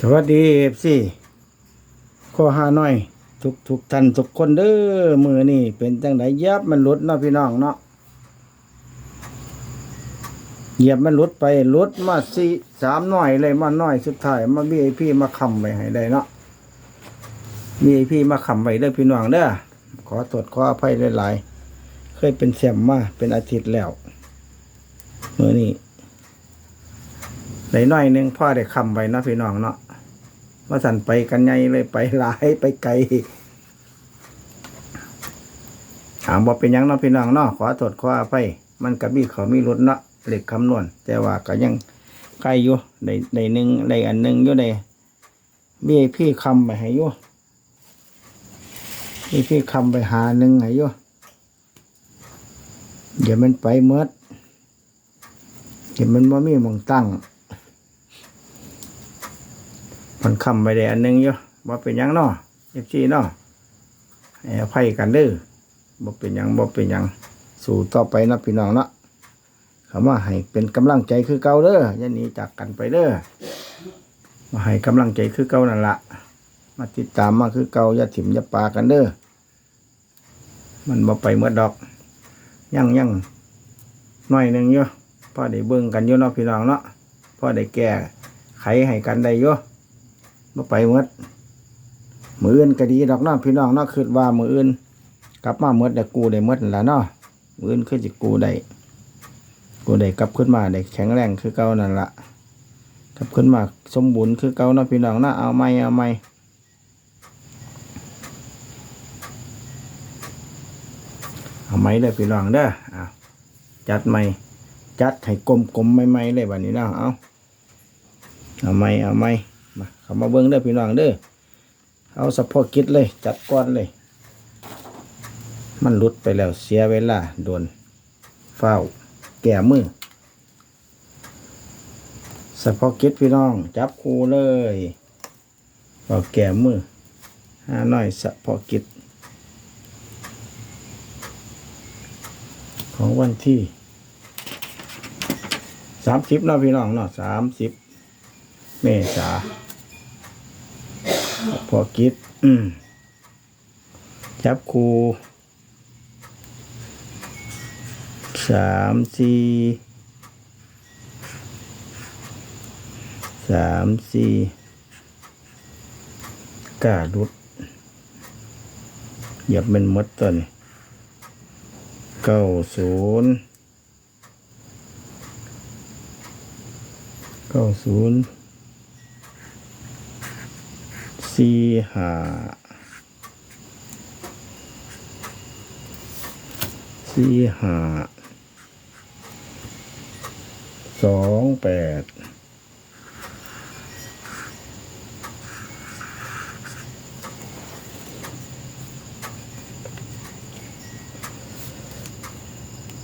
สวัสดีเอฟซีข้อหาหน่อย ทุกทุกท่านทุกคนเด้อมือนี่เป็นจังไดเยียบมันลุดเนาะพี่น้องเนาะเหยียบมันลุดไปลุดมาสี่สามหน่อยเลยมาหน่อยสุดท้ายมาบีไอพีมาคำไว้ให้ได้เนาะบีไอพีมาคำไว้เด้อพี่น้องเด้อขอตรวจขออภัยหลายๆเคยเป็นแซมมาเป็นอาทิตย์แล้วมือนี่ไหน่อยหนึงพ่อได้คำไว้เนาะพี่น้องเนาะ ว่าสั่นไปกันไงเลยไปหลายไปไกล ถามว่าเป็นยังเนาะพี่น้องเนาะขอโทษขออภัยมันกับมีเขามีรถเนาะเหลขคำนวณ แต่ว่าก็ยังใกล้อยู่ได้ได้หนึ่งได้อันหนึ่งอยู่ได้มีพี่คำไปให้อยู่มีพี่คำไปหาหนึ่งให้อยู่เดี๋ยวมันไปเมดเดี๋ยวมันบ่ามีมองตั้ง มันคำไปได้อันหนึงอยู่ว่าเป็นยังเนาะเอฟซีเนาะให้อภัยกันเด้อบ่เป็นยังบ่เป็นยังสู่ต่อไปนะพี่น้องเนาะคำว่าให้เป็นกำลังใจคือเก่าเด้อย่าหนีจากกันไปเด้อมาให้กำลังใจคือเก่านั่นละมาติดตามมาคือเก่าอย่าถิ่มอย่าปากันเด้อมันบ่ไปเมื่อดอกยังยังหน่อยหนึ่งอยู่พ่อได้เบิ่งกันอยู่เนาะพี่น้องเนาะพ่อได้แก้ไขให้กันได้อยู่ มาไปหมดมืออื่นก็ดีดอกเนาะพี่น้องเนาะคือว่ามืออื่นกลับมาหมดแต่กูได้หมดนั่นละเนาะมืออื่นคือจิกูได้กูได้กลับขึ้นมาได้แข็งแรงคือเก่านั่นละกลับขึ้นมาสมบูรณ์คือเก่าเนาะพี่น้องเนาะเอาไม่เอาไม่เอาไม่เลยพี่น้องเด้ออะจัดไม่จัดให้กลมกลมๆไม่ไม่เลยวันนี้เนาะเอาเอาไม่เอาไม่ มาเขามาเบิ้งเด้อพี่น้องเด้อเอาสะโพกกิดเลย จัดก้อนเลย มันหลุดไปแล้วเสียเวลาโดนเฝ้าแก่มือสะโพกกิดพี่น้อง จับคูเลยเอาแก่มือห้าน้อยสะโพกกิดของวันที่สามสิบเนาะพี่น้องเนาะสามสิบเมษา พอกิดอืมจับคูสามสี่สามสี่กาดุดหยียบเป็นมดตัวนี้เก้าศูนย์เก้าศูนย์ สี่ห้าสี่ห้าสองแปด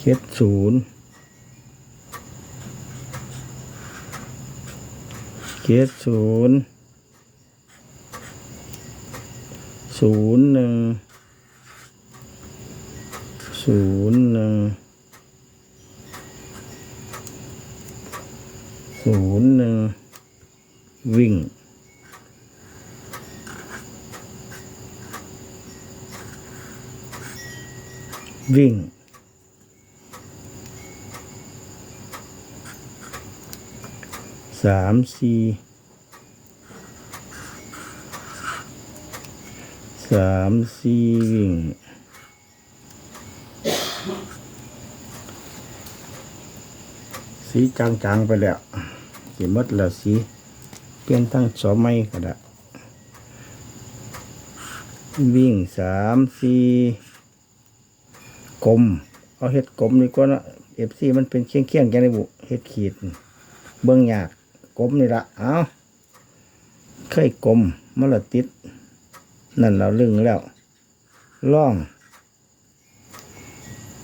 เจ็ดศูนย์เจ็ดศูนย์ ศูนย์หนึ่งศูนย์หนึ่งศูนย์หนึ่งวิ่งวิ่ง สามสี่ สามสี่วิ่งสีจางๆไปแล้วสีหมดแล้วสีเปลี่ยนทั้งสองไม้ก็ได้วิ่งสามสี่กลม เอาเห็ดกลมดีกว่านะเอฟซีมันเป็นเคียงเคียงๆกันในบุเห็ดขีด เบื้องยากกลมนี่ละเอาเคยกลมมันละติด นั่นเราลึงแล้วล่อง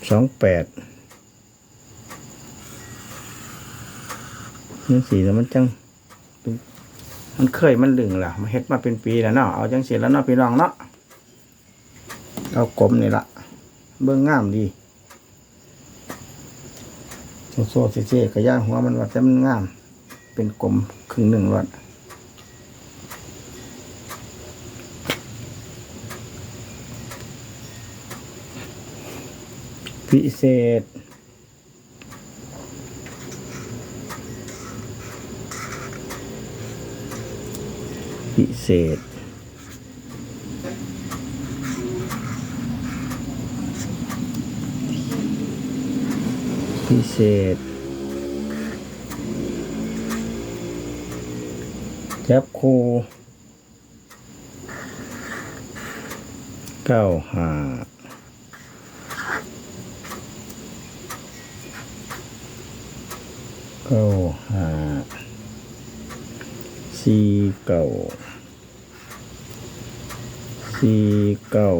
สองแปดนี่สีแล้วมันจัง มันเคยมันลึงล่ะมาเฮ็ดมาเป็นปีแล้วเนาะเอาจังสีแล้วเนาะพี่น้องเนาะเอากลมนี่ละเบื้องงามดีโซโซ่เซ่ๆกระย่างหัวมันว่าแต่มันงาม เป็นกลมครึ่งหนึ่งวัด พิเศษ พิเศษ พิเศษจับคูเก้าห้า ก้าห้าสี่เก้าสี่เก้า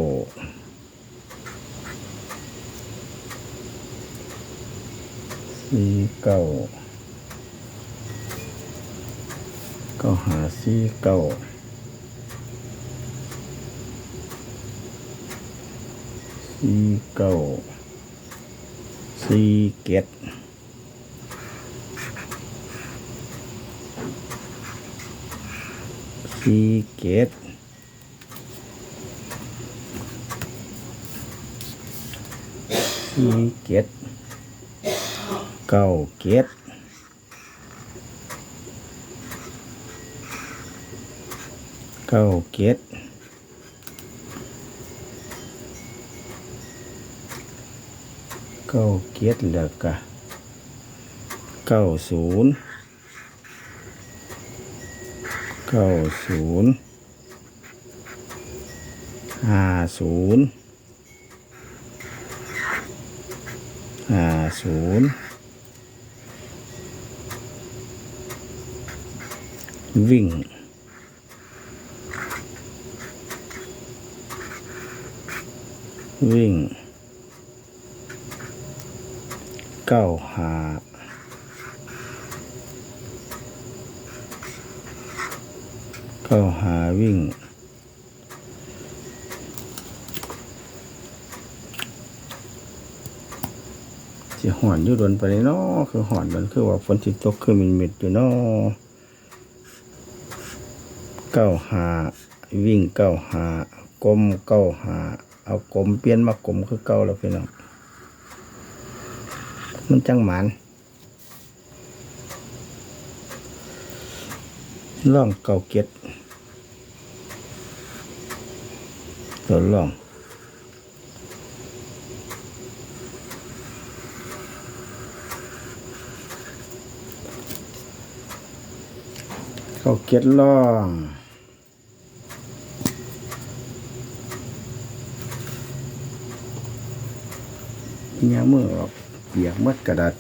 สี่เก้าเก้าหาสี่เก้าสี่เก้าสี่เก็ด สี่เก็ดสี่เก็ดเก้าเก็ดเก้าเก็ดเก้าเก็ดแล้วก็เก้าศูนย์ เก้าศูนย์ห้าศูนย์ห้าศูนย์วิ่งวิ่งเก้าหา เก้าหาวิ่ง สิหอนอยู่ดนไปเลยเนาะคือหอนมันคือว่าฝนสิตกคือมินมิดอยู่เนาะเก้าหาวิ่งเก้าหากลมเก้าหาเอากลมเปลี่ยนมากลมคือเก้าแล้วพี่น้องมันจังหมันล่องเก้าเก็ด ตัวล่องเขาเก็ดล่องเนี่ยมือออกเปียกมัดกระดาษ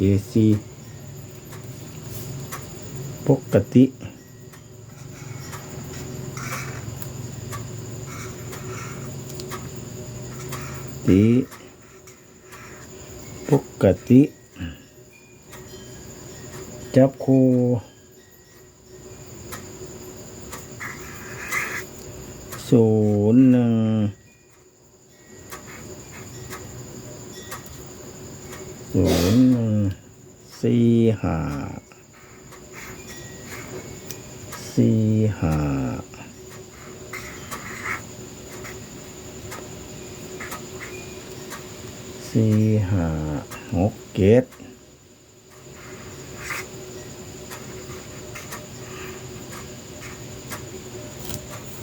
A4 ปกติ ติ ปกติ จับคูศูนย์หนึ่งศูนย์หนึ่งสี่ห้าสี่ห้า สี่ห้าหกเกต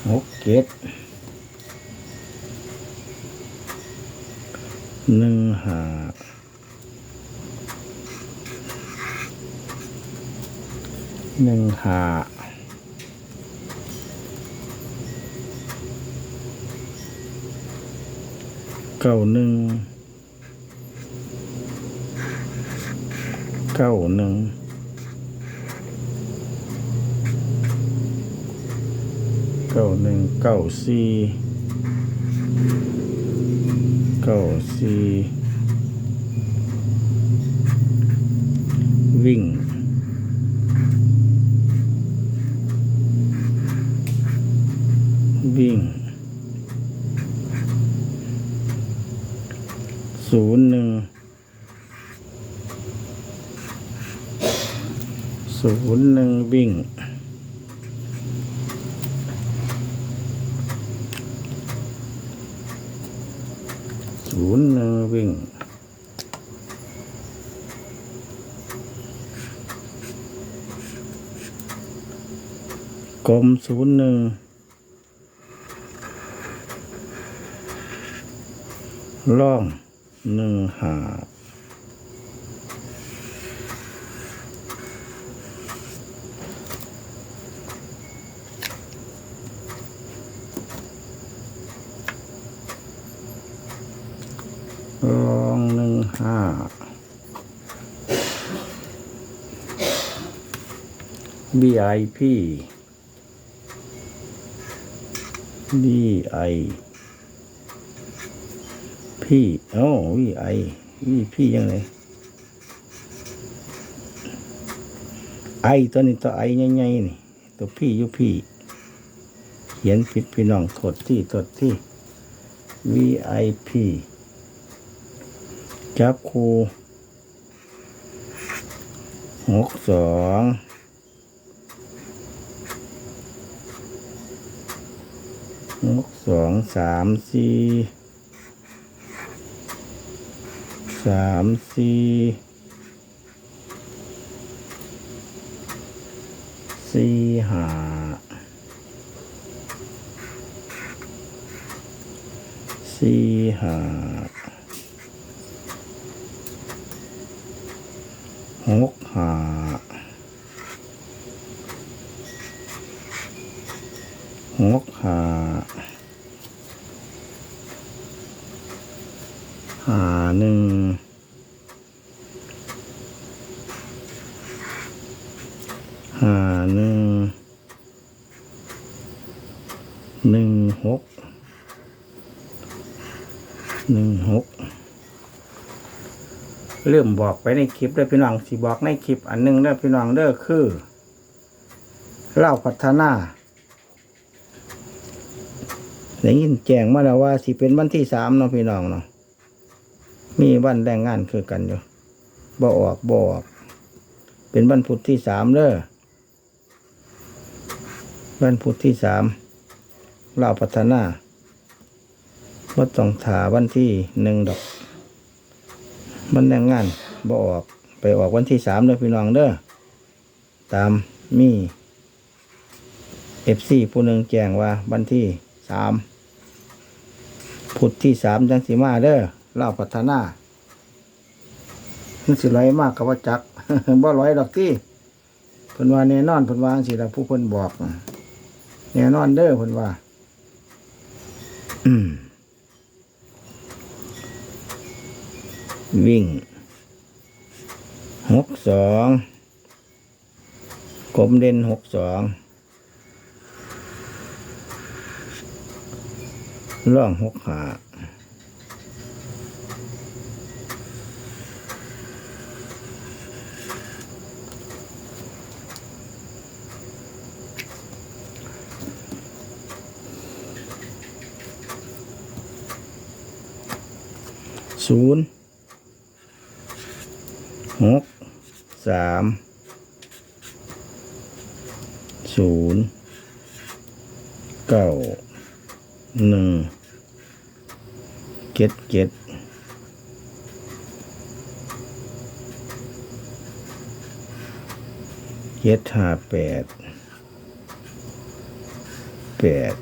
หกเกตหนึ่งหาหนึ่งหาเก้าหนึ่ง ก้าหนึ่งเก้าหนึ่งเก้าสี่เก้าสี่วิ่งวิ่งศูนย์หนึ่ง ศูนย์หนึ่งวิ่งศูนย์หนึ่งวิ่งกลมศูนย์หนึ่งล่องหนึ่งหา ลองหนึ่งห้า BIP BI พี่โอ้ VI VP ยังไงไอตัวนี้ตัวไอใหญ่ๆนี่ ตัวพี่อยุพี่ ขียนผิดพี่น้องกดที่กดที่ VIP จับครูหกสองหกสองสามสี่สามสี่สี่ห้า สี่ห้าหกห้าหกห้าห้าหนึ่งห้าหนึ่งหนึ่งหกหนึ่งหก เริ่มบอกไปในคลิปเด้อพี่น้องสิบอกในคลิปอันหนึงเด้อพี่น้องเด้อคือเล่าพัฒนาได้ยินแจ้งมาแล้วว่าสิเป็นวันที่สามเนาะพี่น้องเนาะมีวันแรงงานคือกันอยู่บ่ออกบ่ออก เป็นวันพุธที่สามเด้อวันพุธที่สามเล่าพัฒนาว่าต้องถาวันที่หนึ่งดอก มันแรงงานบ่ออกไปออกวันที่สามเด้อพี่น้องเด้อตามมีเอฟซีผู้หนึ่งแจ้งว่าวันที่สามพุธที่สามจังสีมาเด้อเล่าพัฒนามันสิร้อยมากกับว่าจักบ่ร้อยดอกที่เพิ่นว่าแน่นอนเพิ่นว่าสิละผู้เพิ่นบอกแน่นอนเด้อเพิ่นว่า อืม วิ่งหกสองกลมเด่นหกสองล่องหกขาศูนย์ หกสามศูนย์เก้าหนึ่งเจ็ดเจ็ดเจ็ดห้าแปดแปด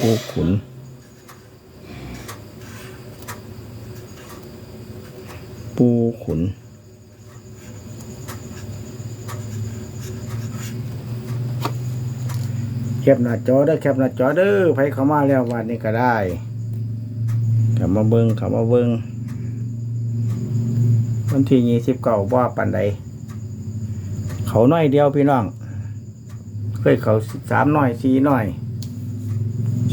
ปูขุนปูขุน แคปหน้าจอเด้อแคปหน้าจอเด้อไผเข้ามาแล้ววันนี้ก็ได้ข้ามาเบิงข้ามาเบิงวันที่ยี่สิบเก้าว่าปันใดเขาน้อยเดียวพี่น้องเคยเขาสามน้อยสี่น้อย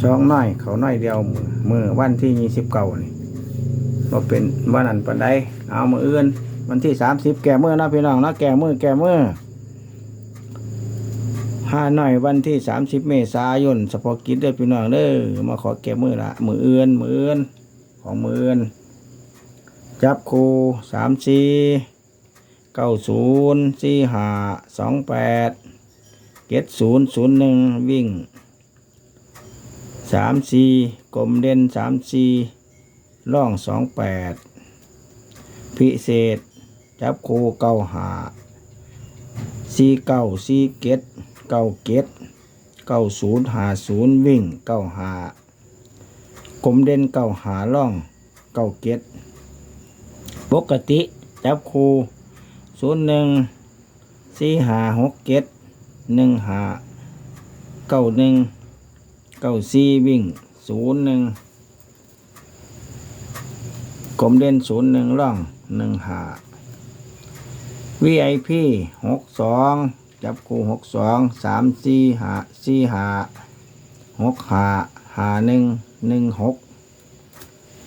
สองน้อยเขาน้อยเดียวมือมือวันที่ยี่สิบเก้านี่เราเป็นวันนั้นปันใดเอามืออื่นวันที่สามสิบแก่เมื่อนะพี่น้องนะแก่เมื่อแก่เมื่อ ห้าหน่อยวันที่สามสิบเมษายนสปอกิจเด้อพี่น้องเด้อมาขอแก้มือละมือเอือนมือเอือนของมือเอือนจับคูสามสี่เก้าศูนย์สี่ห้าสองแปดเจ็ดศูนย์ศูนย์หนึ่งวิ่งสามสี่กลมเด่นสามสี่ล่องสองแปดพิเศษ จับคูเก้าหาสี่เก้าสี่เกต เก้าเกตเก้าศูนย์หาศูนย์วิ่งเก้าหากลมเด่นเก้าหาล่องเก้าเก็ดปกติจับคูศูนย์หนึ่งสี่หาหกเก็ดหนึ่งหาเก้าหนึ่งเก้าสี่วิ่งศูนย์หนึ่งกลมเด่นศูนย์หนึ่งล่องหนึ่งหา VIP หกสอง จับคู่หกสองสามสี่หาสี่หาหกหาหาหนึ่งหนึ่งหก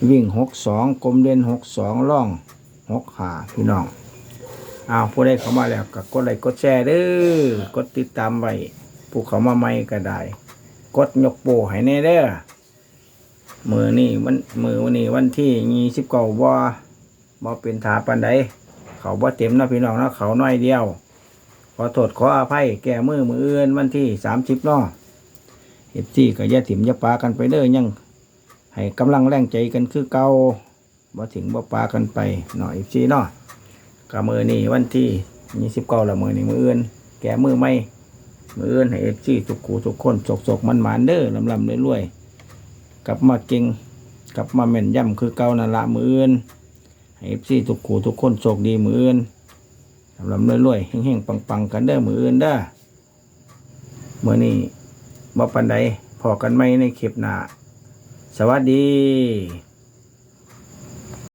วิ่งหกสองกลมเด่นหกสองล่องหกหาพี่น้องอ้าวผู้ใดเข้ามาแล้วก็กดไลค์กดแชร์เด้อกดติดตามไว้ผู้เข้ามาใหม่ก็ได้ กดยกโปให้แน่เด้อมือนี่มันมือวันนี้วันที่ยี่สิบเก้าบ่บ่เป็นถาปันใดเขาบ่เต็มนะพี่น้องนะเขาน้อยเดียว อโทษขออภัยแก่มือมืออื่นวันที่สามสิบนาะเฮ็ดซี่ก็อย่าถิ่มย่าปากันไปเด้อยัง ให้กำลังแรงใจกันคือเก่าบ่ถึงบ่ปากันไปเนาะเอฟซีเนาะก็มือนี่วันที่ยี่สิบเก้าละมือนี่มืออื่น แก่มือไม่มืออื่นให้เอฟซีทุกคู่ทุกคนสกๆมันหมานเด้อลำลำเรวยๆกลับมาเก่งกลับมาแม่นย่ำคือเก่านั่นละมืออื่นให้เอฟซีทุกขู่ทุกคนโชคดีมืออื่น ลำลำรวยๆเฮงๆปังๆ กันเด้อมืออื่นเด้อเมื่อนี้บ่ปันใดพอกันไหมในคลิปหน้า สวัสดี